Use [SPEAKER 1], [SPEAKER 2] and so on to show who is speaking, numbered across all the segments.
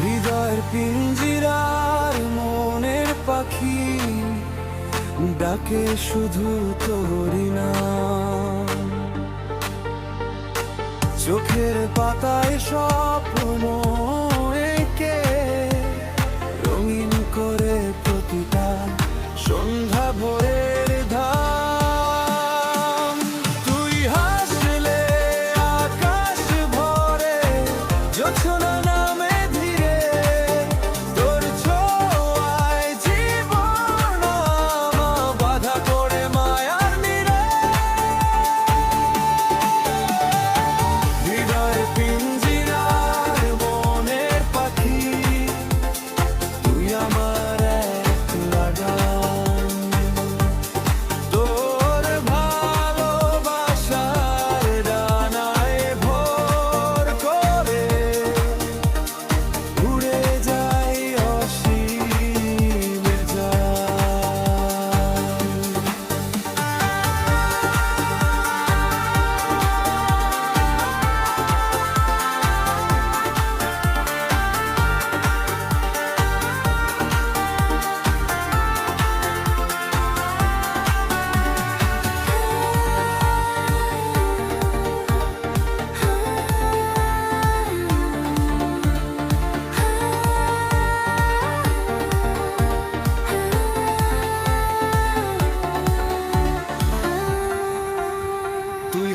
[SPEAKER 1] হৃদয়ের পিঞ্জিরার মনের পাখি, ডাকে শুধু তোরি না চোখের পাতায় স্বপ্ন এঁকে, রঙিন করে প্রতিটা সন্ধ্যা ভোরের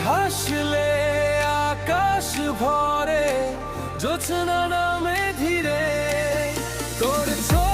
[SPEAKER 1] হাসলে আকাশ ভরে জোছনা নামে ধীরে। তোর ছোঁয়ায়